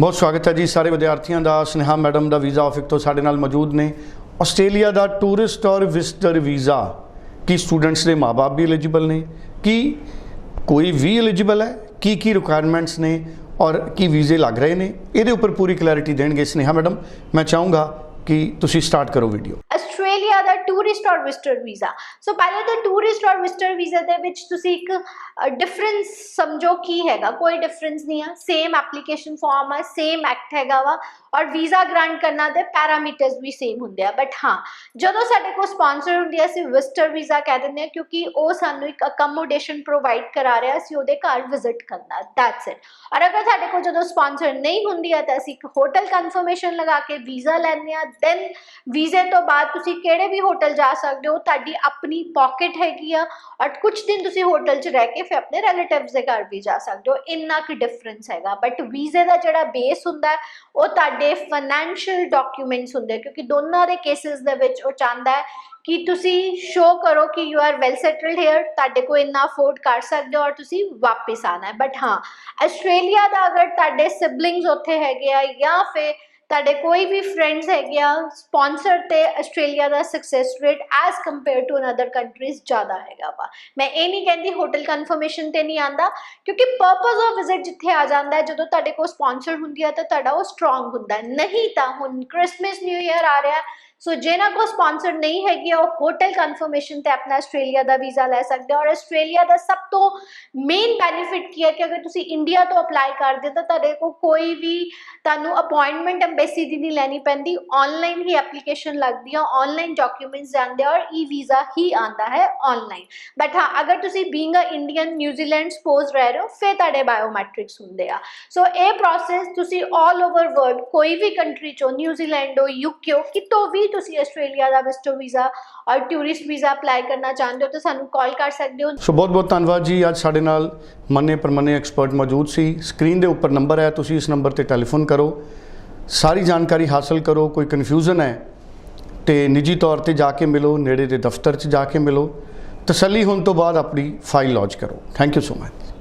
ਬਹੁਤ ਸਵਾਗਤ ਹੈ ਜੀ ਸਾਰੇ ਵਿਦਿਆਰਥੀਆਂ ਦਾ, ਸਨੇਹਾ ਮੈਡਮ ਦਾ ਵੀਜ਼ਾ ਆਫਿਸ ਤੋਂ ਸਾਡੇ ਨਾਲ ਮੌਜੂਦ ਨੇ। ਆਸਟ੍ਰੇਲੀਆ ਦਾ ਟੂਰਿਸਟ ਔਰ ਵਿਜ਼ਟਰ ਵੀਜ਼ਾ, ਕੀ ਸਟੂਡੈਂਟਸ ਦੇ ਮਾਪੇ ਵੀ ਐਲੀਜੀਬਲ ਨੇ? ਕੀ ਕੋਈ ਵੀ ਐਲੀਜੀਬਲ ਹੈ? ਕੀ ਕੀ ਰਿਕੁਆਇਰਮੈਂਟਸ ਨੇ? ਔਰ ਕੀ ਵੀਜ਼ੇ ਲੱਗ ਰਹੇ ਨੇ? ਇਹਦੇ ਉੱਪਰ ਪੂਰੀ ਕਲੈਰਿਟੀ ਦੇਣਗੇ ਸਨੇਹਾ ਮੈਡਮ। ਮੈਂ ਚਾਹੂੰਗਾ ਕਿ ਤੁਸੀਂ ਸਟਾਰਟ ਕਰੋ ਵੀਡੀਓ ਆਸਟ੍ਰੇਲੀਆ ਦਾ ਟੂਰਿਸਟ ਔਰ ਵਿਜ਼ਟਰ ਵੀਜ਼ਾ ਸੋ ਪਹਿਲੇ ਤਾਂ ਟੂਰਿਸਟ ਔਰ ਵਿਜ਼ਟਰ ਵੀਜ਼ਾ ਦੇ ਵਿੱਚ ਤੁਸੀਂ ਇੱਕ ਡਿਫਰੈਂਸ ਸਮਝੋ ਕੀ ਹੈਗਾ। ਕੋਈ ਡਿਫਰੈਂਸ ਨਹੀਂ ਆ। ਸੇਮ ਐਪਲੀਕੇਸ਼ਨ ਫਾਰਮ ਹੈ ਸੇਮ ਐਕਟ ਹੈਗਾ ਵਾ। ਔਰ ਵੀਜ਼ਾ ਗ੍ਰਾਂਟ ਕਰਨਾ ਦੇ ਪੈਰਾਮੀਟਰਸ ਵੀ ਸੇਮ ਹੁੰਦੇ ਆ। ਬਟ ਹਾਂ, ਜਦੋਂ ਸਾਡੇ ਕੋਲ ਸਪਾਂਸਰ ਹੁੰਦੀ ਹੈ ਅਸੀਂ ਵਿਜ਼ਟਰ ਵੀਜ਼ਾ ਕਹਿ ਦਿੰਦੇ ਆ, ਕਿਉਂਕਿ ਉਹ ਸਾਨੂੰ ਇੱਕ ਅਕਮੋਡੇਸ਼ਨ ਪ੍ਰੋਵਾਈਡ ਕਰਾ ਰਿਹਾ, ਅਸੀਂ ਉਹਦੇ ਘਰ ਵਿਜ਼ਿਟ ਕਰਨਾ। ਦੈਟਸ ਇਟ ਔਰ ਅਗਰ ਸਾਡੇ ਕੋਲ ਜਦੋਂ ਸਪਾਂਸਰ ਨਹੀਂ ਹੁੰਦੀ ਹੈ ਤਾਂ ਅਸੀਂ ਇੱਕ ਹੋਟਲ ਕਨਫਰਮੇਸ਼ਨ ਲਗਾ ਕੇ ਵੀਜ਼ਾ ਲੈਂਦੇ ਆ। ਦੈਨ ਵੀਜ਼ੇ ਤੋਂ ਬਾਅਦ ਤੁਸੀਂ ਕਿਹੜੇ ਵੀ ਹੋਟਲ ਜਾ ਸਕਦੇ ਹੋ, ਤੁਹਾਡੀ ਆਪਣੀ ਪਾਕਟ ਹੈਗੀ ਆ ਔਰ ਕੁਝ ਦਿਨ ਤੁਸੀਂ ਹੋਟਲ 'ਚ ਰਹਿ ਕੇ ਫਿਰ ਆਪਣੇ ਰਿਲੇਟਿਵਸ ਦੇ ਘਰ ਵੀ ਜਾ ਸਕਦੇ ਹੋ, ਇੰਨਾ ਕੁ ਡਿਫਰੈਂਸ ਹੈਗਾ। ਬਟ ਵੀਜ਼ੇ ਦਾ ਜਿਹੜਾ ਬੇਸ ਹੁੰਦਾ, ਉਹ ਤੁਹਾਡੇ ਫਾਈਨੈਂਸ਼ੀਅਲ ਡਾਕੂਮੈਂਟਸ ਹੁੰਦੇ ਕਿਉਂਕਿ ਦੋਨਾਂ ਦੇ ਕੇਸਿਸ ਦੇ ਵਿੱਚ ਉਹ ਚਾਹੁੰਦਾ ਹੈ ਕਿ ਤੁਸੀਂ ਸ਼ੋ ਕਰੋ ਕਿ you are well settled here ਤੁਹਾਡੇ ਕੋਲ ਇੰਨਾ ਅਫੋਰਡ ਕਰ ਸਕਦੇ ਹੋ ਔਰ ਤੁਸੀਂ ਵਾਪਸ ਆਣਾ ਹੈ। ਬਟ ਹਾਂ ਆਸਟ੍ਰੇਲੀਆ ਦਾ ਅਗਰ ਤੁਹਾਡੇ ਸਿਬਲਿੰਗਸ ਉੱਥੇ ਹੈਗੇ ਆ ਜਾਂ ਫਿਰ ਤੁਹਾਡੇ ਕੋਈ ਵੀ ਫਰੈਂਡਸ ਹੈਗੇ ਆ ਸਪਾਂਸਰ ਤੇ Australia the success rate as compare to another countries ਜ਼ਿਆਦਾ ਹੈਗਾ ਵਾ। ਮੈਂ ਇਹ ਨਹੀਂ ਕਹਿੰਦੀ ਹੋਟਲ ਕਨਫਰਮੇਸ਼ਨ ਤੇ ਨਹੀਂ ਆਂਦਾ, ਕਿਉਂਕਿ ਪਰਪਸ ਆਫ ਵਿਜ਼ਿਟ ਜਿੱਥੇ ਆ ਜਾਂਦਾ ਹੈ, ਜਦੋਂ ਤੁਹਾਡੇ ਕੋਲ ਸਪਾਂਸਰ ਹੁੰਦੀ ਹੈ ਤਾਂ ਤੁਹਾਡਾ ਉਹ ਸਟਰੋਂਗ ਹੁੰਦਾ ਨਹੀਂ ਤਾਂ ਹੁਣ ਕ੍ਰਿਸਮਸ ਨਿਊ ਇਅਰ ਆ ਰਿਹਾ ਸੋ ਜਿਹਨਾਂ ਕੋ ਸਪਾਂਸਰ ਨਹੀਂ ਹੈਗੀ, ਉਹ ਹੋਟਲ ਕਨਫਰਮੇਸ਼ਨ ਤੇ ਆਪਣਾ ਆਸਟ੍ਰੇਲੀਆ ਦਾ ਵੀਜ਼ਾ ਲੈ ਸਕਦੇ ਹੋ। ਔਰ ਆਸਟ੍ਰੇਲੀਆ ਦਾ ਸਭ ਤੋਂ ਮੇਨ ਬੈਨੀਫਿਟ ਕੀ ਹੈ ਕਿ ਅਗਰ ਤੁਸੀਂ ਇੰਡੀਆ ਤੋਂ ਅਪਲਾਈ ਕਰਦੇ ਹੋ, ਤਾਂ ਤੁਹਾਡੇ ਕੋਲ ਕੋਈ ਵੀ ਤੁਹਾਨੂੰ ਅਪਾਇੰਟਮੈਂਟ ਐਮਬੈਸੀ ਦੀ ਨਹੀਂ ਲੈਣੀ ਪੈਂਦੀ। ਆਨਲਾਈਨ ਹੀ ਐਪਲੀਕੇਸ਼ਨ ਲੱਗਦੀ ਹੈ ਆਨਲਾਈਨ ਡਾਕੂਮੈਂਟਸ ਜਾਂਦੇ ਆ, ਔਰ ਈ ਵੀਜ਼ਾ ਹੀ ਆਂਦਾ ਹੈ ਆਨਲਾਈਨ ਬਟ ਹਾਂ, ਅਗਰ ਤੁਸੀਂ being a Indian New Zealand suppose ਰਹਿ ਰਹੇ ਹੋ, ਫਿਰ ਤੁਹਾਡੇ ਬਾਇਓਮੈਟ੍ਰਿਕਸ ਹੁੰਦੇ ਆ। ਸੋ ਇਹ ਪ੍ਰੋਸੈਸ ਤੁਸੀਂ ਆਲ ਓਵਰ ਵਰਲਡ ਕੋਈ ਵੀ ਕੰਟਰੀ ਚੋਂ ਨਿਊਜ਼ੀਲੈਂਡ ਹੋ ਯੂਕੇ ਹੋ, ਕਿਤੋਂ ਵੀ ਤੁਸੀਂ ਆਸਟ੍ਰੇਲੀਆ ਦਾ ਵਿਜ਼ਟਰ ਵੀਜ਼ਾ ਔਰ ਟੂਰਿਸਟ ਵੀਜ਼ਾ ਅਪਲਾਈ ਕਰਨਾ ਚਾਹੁੰਦੇ ਹੋ ਤਾਂ ਸਾਨੂੰ ਕਾਲ ਕਰ ਸਕਦੇ ਹੋ। ਸੋ ਬਹੁਤ ਬਹੁਤ ਧੰਨਵਾਦ ਜੀ। ਅੱਜ ਸਾਡੇ ਨਾਲ ਮੰਨੇ ਪਰਮੰਨੇ ਐਕਸਪਰਟ ਮੌਜੂਦ ਸੀ। ਸਕਰੀਨ ਦੇ ਉੱਪਰ ਨੰਬਰ ਹੈ, ਤੁਸੀਂ ਇਸ ਨੰਬਰ ਤੇ ਟੈਲੀਫੋਨ ਕਰੋ। ਸਾਰੀ ਜਾਣਕਾਰੀ ਹਾਸਲ ਕਰੋ। ਕੋਈ ਕਨਫਿਊਜ਼ਨ ਹੈ ਤੇ ਨਿੱਜੀ ਤੌਰ ਤੇ ਜਾ ਕੇ ਮਿਲੋ, ਨੇੜੇ ਦੇ ਦਫ਼ਤਰ 'ਚ ਜਾ ਕੇ ਮਿਲੋ। ਤਸੱਲੀ ਹੋਣ ਤੋਂ ਬਾਅਦ ਆਪਣੀ ਫਾਈਲ ਲੌਂਚ ਕਰੋ। Thank you so much